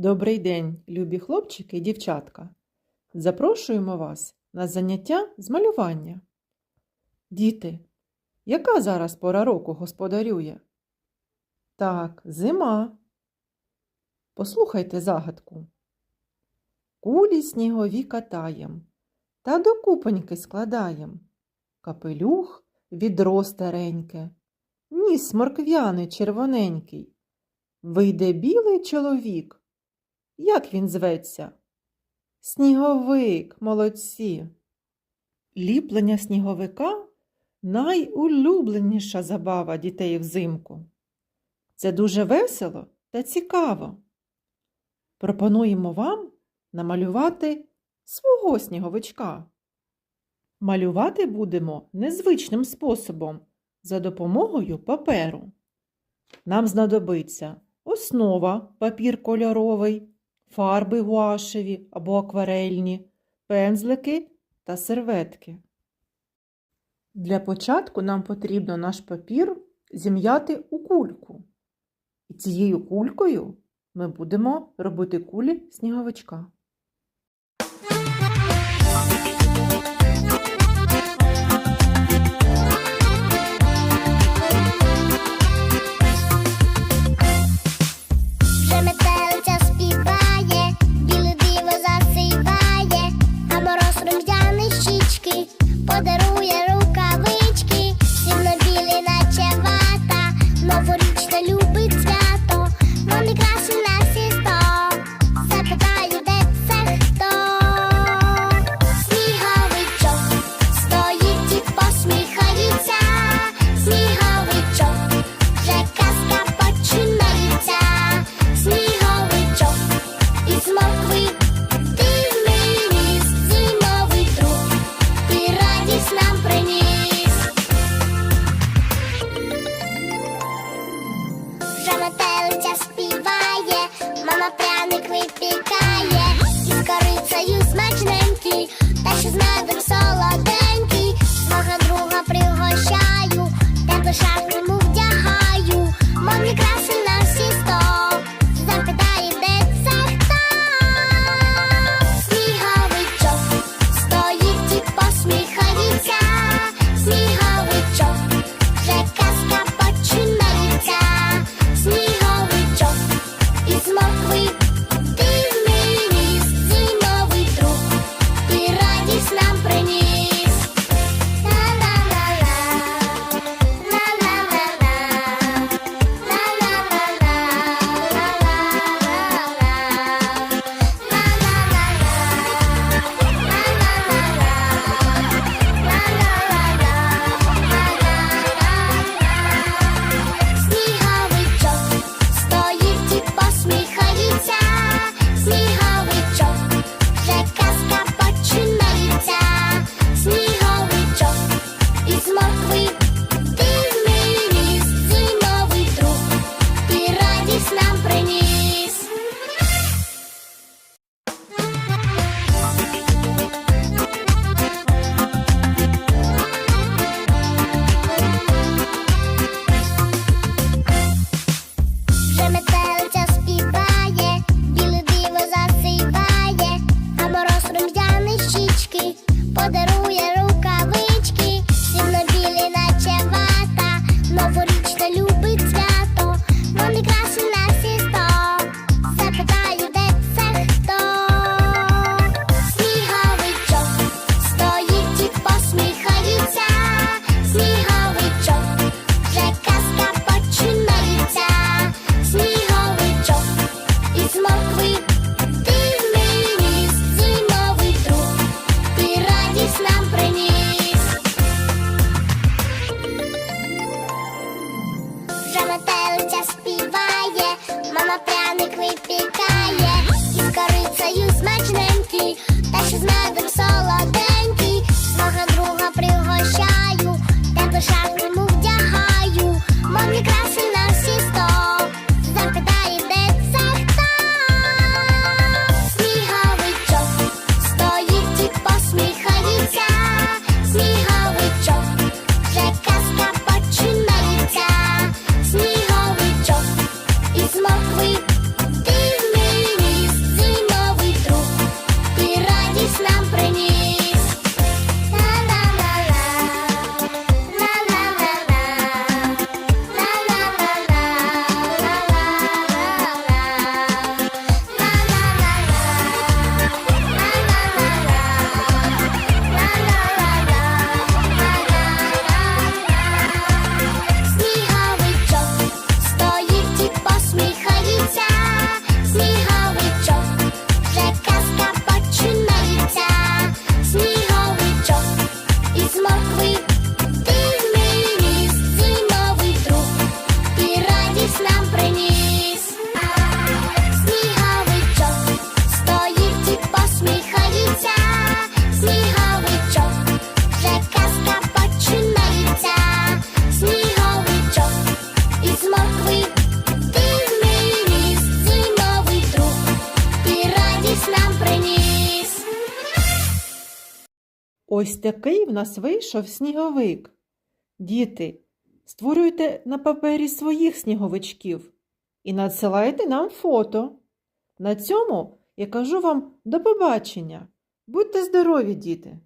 Добрий день, любі хлопчики і дівчатка. Запрошуємо вас на заняття з малювання. Діти, яка зараз пора року господарює? Так, зима. Послухайте загадку. Кулі снігові катаєм та до купоньки складаєм. Капелюх відро стареньке, ніс морквяний червоненький. Вийде білий чоловік. Як він зветься? Сніговик, молодці. Ліплення сніговика найулюбленіша забава дітей взимку. Це дуже весело та цікаво. Пропонуємо вам намалювати свого сніговичка. Малювати будемо незвичним способом за допомогою паперу. Нам знадобиться основа папір кольоровий, фарби гуашеві або акварельні, пензлики та серветки. Для початку нам потрібно наш папір зім'яти у кульку. І цією кулькою ми будемо робити кулі сніговичка. З медом солоденький, свого друга пригощаю, тебе шапку Ось такий в нас вийшов сніговик. Діти, створюйте на папері своїх сніговичків і надсилайте нам фото. На цьому я кажу вам до побачення. Будьте здорові, діти!